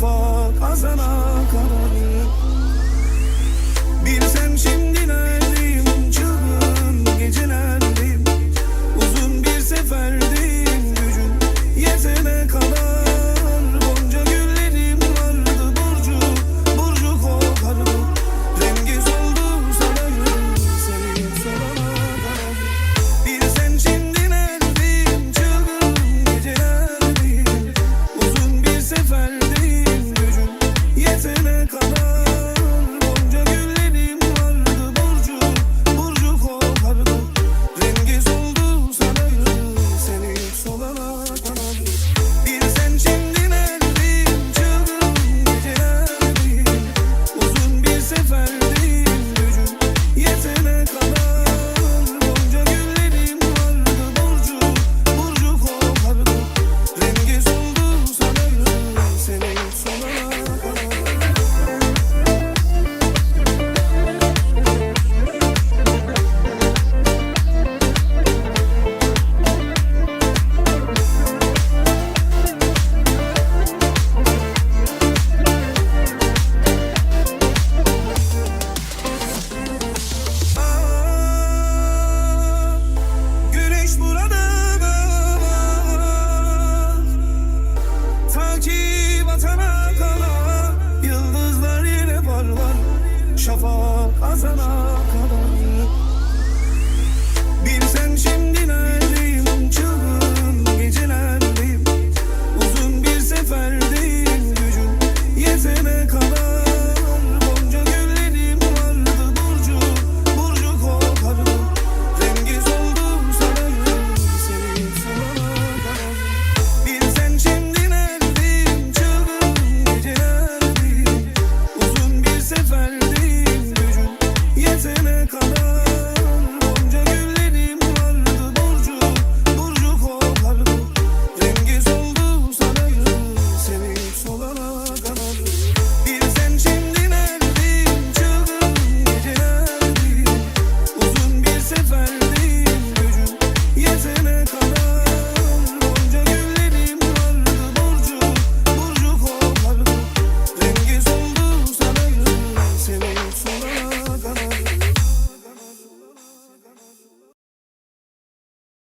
For. batana kadar Yıldızlar yine parlar. Şafak azana kadar. Bilsen şimdi